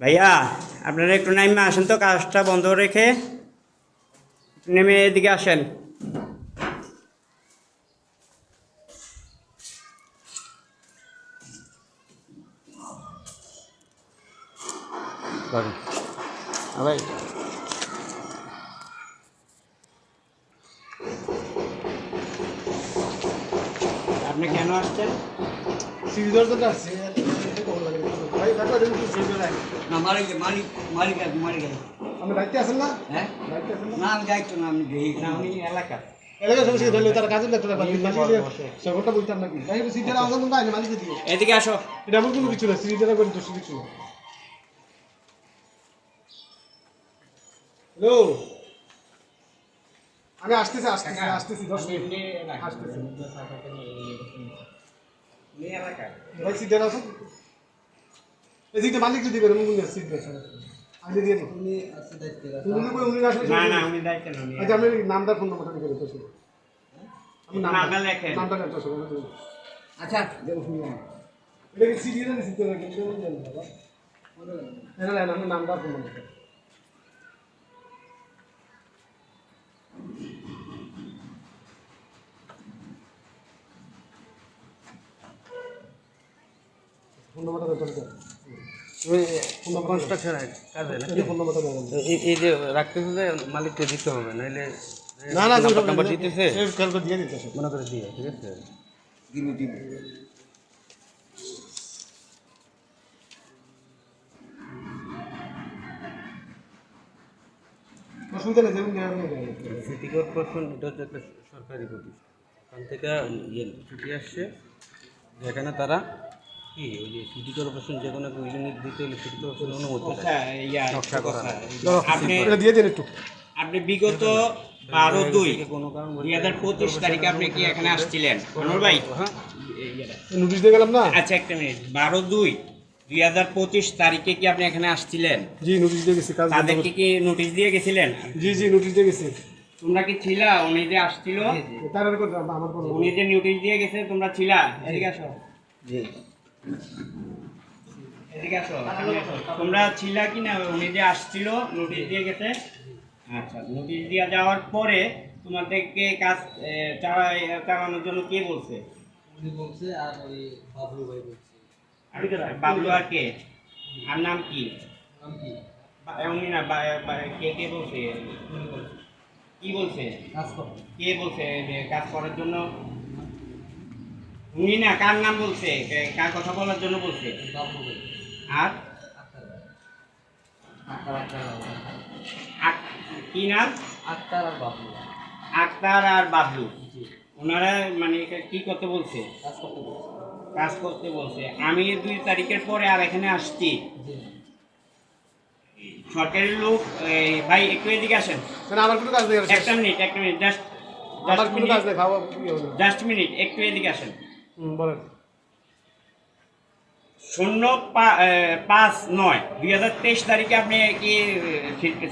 ভাইয়া আপনারা একটু নাইমে আসেন তো কাজটা বন্ধ রেখে। নেমে এদিকে আসেন। আপনি কেন আসছেন? না মালিক মালিক মালিক আছে মালিক আছে আপনি দায়িত্বে আছেন না? হ্যাঁ? আমি আমি এদিকে আসো। এটা কোনো কিছু না সিরিজের করে দোষ কিছু হ্যালো? আমি আসতেছি আসতেছি আসতেছি দশ মিনিট। আসতেছি। উনি এলাকা ভাই সিট দেওয়া এই সিটটা মালিক যদি করে মুগুন সিট দেওয়া আমি দিয়ে দিই উনি আছে দায়িত্বে উনি কই উনি আসলে না না উনি দায়িত্ব না উনি আচ্ছা আমি নামটা ফোন নাম্বারটা লিখে দিতে আমি নামটা লেখেন। লেখতে আচ্ছা এটা কি আমি জানি বাবা। এটা লেন আমি নামটা ফোন নাম্বারটা কনস্ট্রাকশন কাজে এই- এই যে রাখতেছে যে মালিককে দিতে হবে নাহলে না না নাম্বার দিতেছে? দিয়ে দিতেছে মনে করে দিয়ে ঠিক আছে? দিবি দিবি অসুবিধা নেই যেমন নেওয়া নেই সিটি কর্পোরেশন এটা হচ্ছে একটা সরকারি প্রতিষ্ঠান। ওখান থেকে ইয়ে ছুটি আসছে যেখানে তারা কি? ওই যে সিটি কর্পোরেশন যে কোনো ইউনিট দিতে হলে সিটি কর্পোরেশন অনুমতি লাগে। নকশা করা। আপনি দিয়ে দেন একটু। আপনি বিগত বারো দুই কারণ দুই হাজার পঁচিশ তারিখে আপনি কি এখানে আসছিলেন? অনুর ভাই? হ্যাঁ। নোটিশ দিয়ে গেলাম না? আচ্ছা একটা মিনিট বারো দুই দুই হাজার পঁচিশ তারিখে কি আপনি এখানে আসছিলেন? জি নোটিশ দিয়ে গেছি কাজ তাদেরকে কি নোটিশ দিয়ে গেছিলেন? জি জি নোটিশ দিয়ে গেছি। তোমরা কি ছিলা? উনি যে আসছিল? উনি যে নোটিশ দিয়ে গেছে তোমরা ছিলা? এদিকে আসো। জি। এদিকে আসো তোমরা ছিলা কি না উনি যে আসছিল নোটিশ দিয়ে গেছে। আচ্ছা নোটিশ দিয়ে যাওয়ার পরে তোমাদেরকে কাজ চালানোর জন্য কে বলছে? উনি বলছে আর ওই বাবলু ভাই বলছে। আর বাবলু আর কে? আর নাম কি? নাম কি? উনি না কে কে বলছে? কি বলছে? কাজ করো। কে বলছে? কাজ করার জন্য? উনি না কার নাম বলছে? কার কথা বলার জন্য বলছে? আর? কি নাম? আক্তার আর বাবলু। আক্তার আর বাবলু। ওনারা মানে কি করতে বলছে? কাজ করতে বলছে। কাজ করতে বলছে। আমি দুই তারিখের পরে আর এখানে আসছি। জি। সরকারি লোক ভাই একটু এদিকে আসেন। মানে আমার কোনো কাজ নেই একটা মিনিট একটা মিনিট জাস্ট। জাস্ট মিনিট একটু এদিকে আসেন। বলেন। শূন্য পাঁচ নয় দুই হাজার তেইশ তারিখে আপনি কি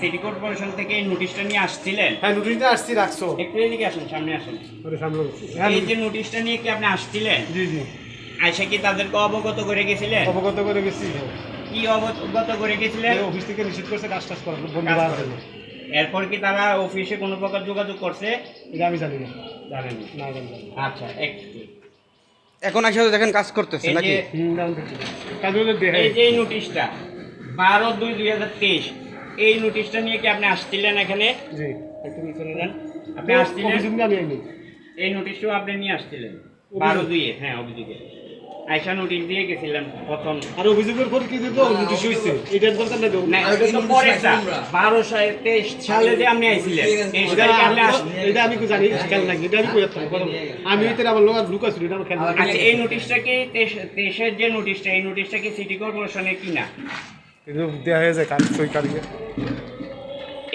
সিটি কর্পোরেশন থেকে নোটিশটা নিয়ে আসছিলেন? হ্যাঁ নোটিশ দিয়ে আসছি রাখছো। একটু এদিকে আসেন সামনে আসেন। সামনে হ্যাঁ এই যে নোটিশটা নিয়ে কি আপনি আসছিলেন? জি জি। আইসা কি তাদেরকে অবগত করে গেছিলেন? অবগত করে গেছি। কি অবগত করে গেছিলেন? অফিস থেকে নিষেধ করছে কাজ টাজ করার বন্ধ এরপর কি তারা অফিসে কোনো প্রকার যোগাযোগ করছে? এটা আমি জানি না। জানেন না আচ্ছা একটু এখন আসলে দেখেন কাজ করতেছে এই নাকি? এই যে এই নোটিশটা বারো দুই দুই হাজার তেইশ এই নোটিশটা নিয়ে কি আপনি আসছিলেন এখানে? আপনি আসছিলেন? এই নোটিশটাও আপনি নিয়ে আসছিলেন। বারো দুইয়ে হ্যাঁ অভিযোগে। আয়সা নোটিশ দিয়ে গেছিলেন প্রথম। আর অভিযোগের পর কি দিত? নোটিশ হইছে। এটার দরকার নাই না এটা তো পরেরটা বারো সালে তেইশ সালে যে আপনি আইছিলেন তেইশ এটা তারিখে আপনি আমি- এটা জানি খেয়াল নাই এটা আমি কই আমি হইতে আমার লোক লুক আছে এটা খেয়াল আচ্ছা এই নোটিশটা কি তেইশের যে নোটিশটা এই নোটিশটা কি সিটি কর্পোরেশনের কি না কিন্তু দেয়া হয়ে যায় কাজ সই কারিয়ে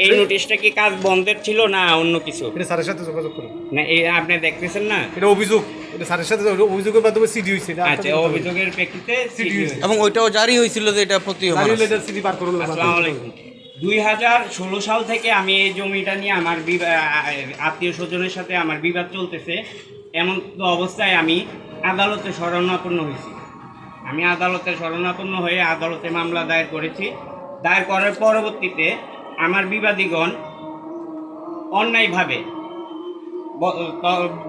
এই নোটিশটা কি কাজ বন্ধের ছিল না অন্য কিছু? এটা স্যারের সাথে যোগাযোগ করুন। না এই আপনি দেখতেছেন না? এটা অভিযোগ। এটা স্যারের সাথে অভিযোগের মাধ্যমে সিডি হইছে আচ্ছা অভিযোগের প্রেক্ষিতে সিটি হয়েছে। এবং ওইটাও জারি হয়েছিল যে এটা প্রতি সিডি বার করুন আসসালামু আলাইকুম। দুই হাজার ষোলো সাল থেকে আমি এই জমিটা নিয়ে আমার আত্মীয় স্বজনের সাথে আমার বিবাদ চলতেছে। এমন তো অবস্থায় আমি আদালতে শরণাপন্ন হয়েছি। আমি আদালতে শরণাপন্ন হয়ে আদালতে মামলা দায়ের করেছি। দায়ের করার পরবর্তীতে আমার বিবাদীগণ অন্যায়ভাবে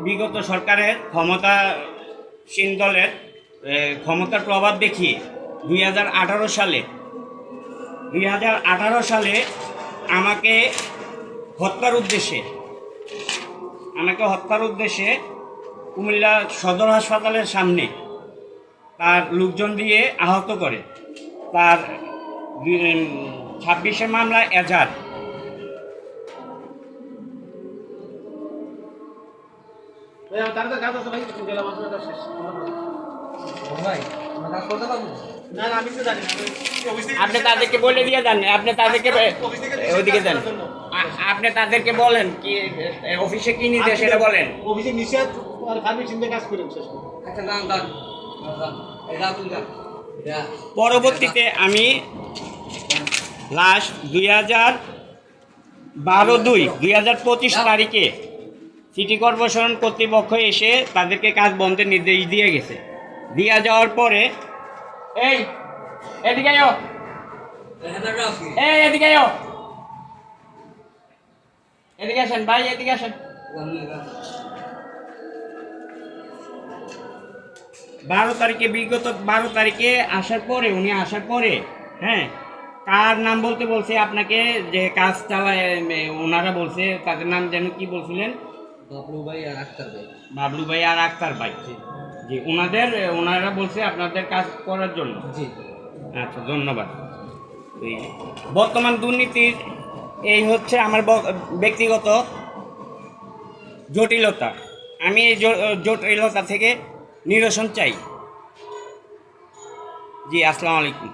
বিগত সরকারের ক্ষমতাসীন দলের ক্ষমতার প্রভাব দেখিয়ে দুই হাজার আঠারো সালে, দুই হাজার আঠারো সালে আমাকে হত্যার উদ্দেশ্যে, আমাকে হত্যার উদ্দেশ্যে কুমিল্লা সদর হাসপাতালের সামনে তার লোকজন দিয়ে আহত করে। তার ছাব্বিশে মামলা থেকে আপনি তাদেরকে বলে দিয়ে যান আপনি তাদেরকে ওইদিকে আ- আপনি তাদেরকে বলেন কি অফিসে কি নিতে সেটা বলেন। অফিসে নিষেধ আর ফার্মেসি দিয়ে কাজ করেন শেষ করে আচ্ছা পরবর্তীতে আমি লাস্ট দুই হাজার বারো দুই দুই হাজার পঁচিশ তারিখে সিটি কর্পোরেশন কর্তৃপক্ষ এসে তাদেরকে কাজ বন্ধের নির্দেশ দিয়ে গেছে। দিয়ে যাওয়ার পরে এই, এদিকে এই, এদিকে এদিকে আসেন ভাই, এদিকে আসেন। বারো তারিখে বিগত বারো তারিখে আসার পরে, উনি আসার পরে হ্যাঁ কার নাম বলতে বলছে আপনাকে? যে কাজ চালায় ওনারা বলছে তাদের নাম যেন কি বলছিলেন? বাবলু ভাই আর আক্তার ভাই। বাবলু ভাই আর আক্তার ভাই। জি। ওনাদের ওনারা বলছে আপনাদের কাজ করার জন্য। জি। আচ্ছা ধন্যবাদ। বর্তমান দুর্নীতির এই হচ্ছে আমার ব্যক্তিগত জটিলতা। আমি এই জটিলতা থেকে নিরসন চাই। জি আসসালামু আলাইকুম।